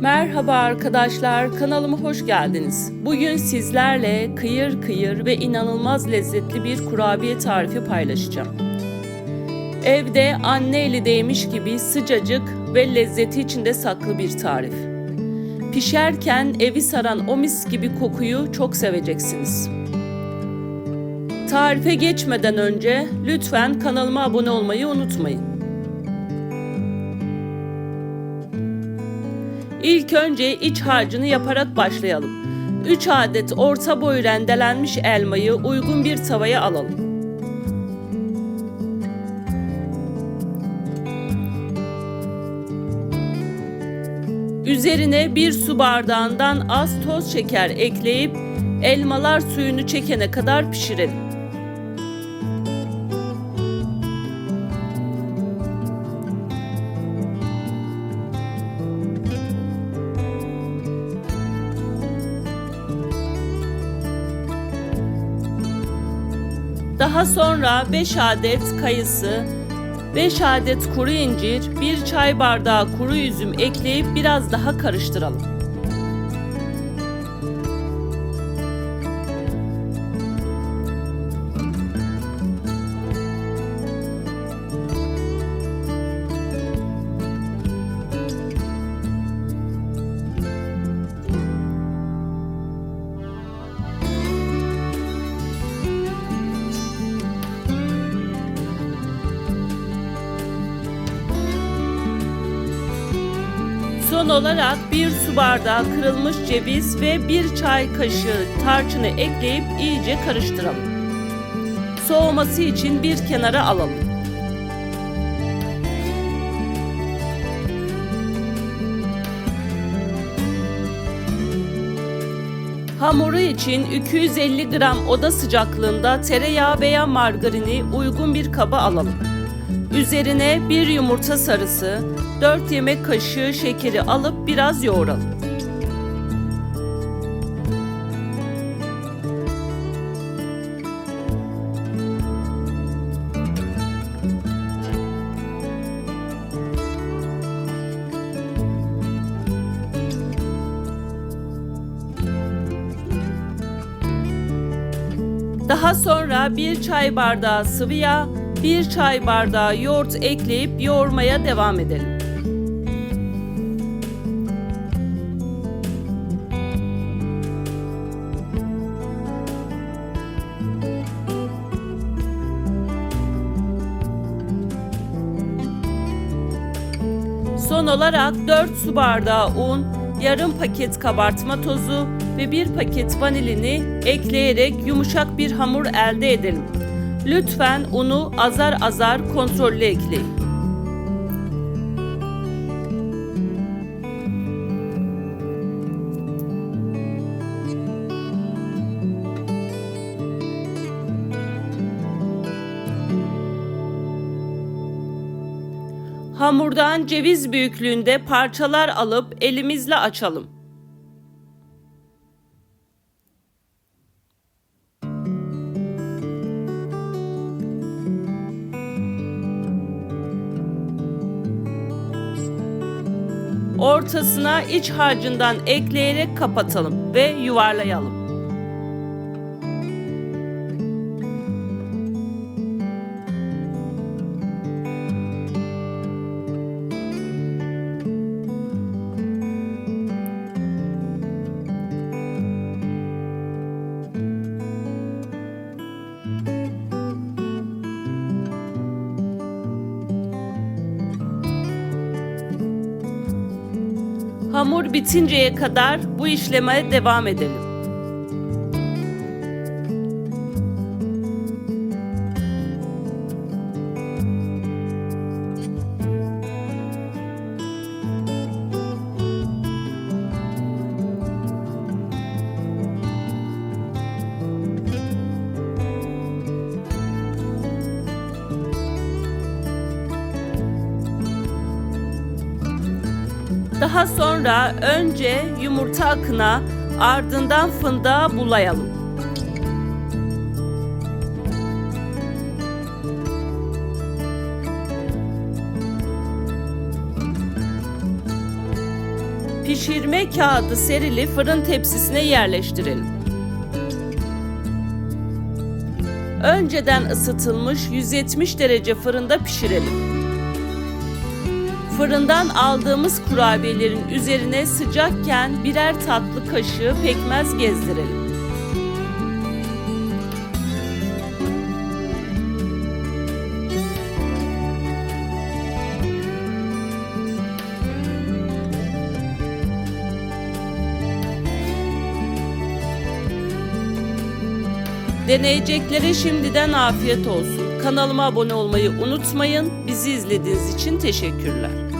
Merhaba arkadaşlar, kanalıma hoş geldiniz. Bugün sizlerle kıyır kıyır ve inanılmaz lezzetli bir kurabiye tarifi paylaşacağım. Evde anne eli değmiş gibi sıcacık ve lezzeti içinde saklı bir tarif. Pişerken evi saran o mis gibi kokuyu çok seveceksiniz. Tarife geçmeden önce lütfen kanalıma abone olmayı unutmayın. İlk önce iç harcını yaparak başlayalım. 3 adet orta boy rendelenmiş elmayı uygun bir tavaya alalım. Üzerine bir su bardağından az toz şeker ekleyip elmalar suyunu çekene kadar pişirelim. Daha sonra 5 adet kayısı, 5 adet kuru incir, 1 çay bardağı kuru üzüm ekleyip biraz daha karıştıralım. Son olarak bir su bardağı kırılmış ceviz ve bir çay kaşığı tarçını ekleyip iyice karıştıralım. Soğuması için bir kenara alalım. Hamuru için 250 gram oda sıcaklığında tereyağı veya margarini uygun bir kaba alalım. Üzerine bir yumurta sarısı, 4 yemek kaşığı şekeri alıp biraz yoğuralım. Daha sonra bir çay bardağı sıvı yağ, bir çay bardağı yoğurt ekleyip yoğurmaya devam edelim. Son olarak 4 su bardağı un, yarım paket kabartma tozu ve bir paket vanilini ekleyerek yumuşak bir hamur elde edelim. Lütfen unu azar azar kontrollü ekleyin. Hamurdan ceviz büyüklüğünde parçalar alıp elimizle açalım. Ortasına iç harcından ekleyerek kapatalım ve yuvarlayalım. Hamur bitinceye kadar bu işleme devam edelim. Daha sonra önce yumurta akına ardından fındığa bulayalım. Pişirme kağıdı serili fırın tepsisine yerleştirelim. Önceden ısıtılmış 170 derece fırında pişirelim. Fırından aldığımız kurabiyelerin üzerine sıcakken birer tatlı kaşığı pekmez gezdirelim. Deneyeceklere şimdiden afiyet olsun. Kanalıma abone olmayı unutmayın. Bizi izlediğiniz için teşekkürler.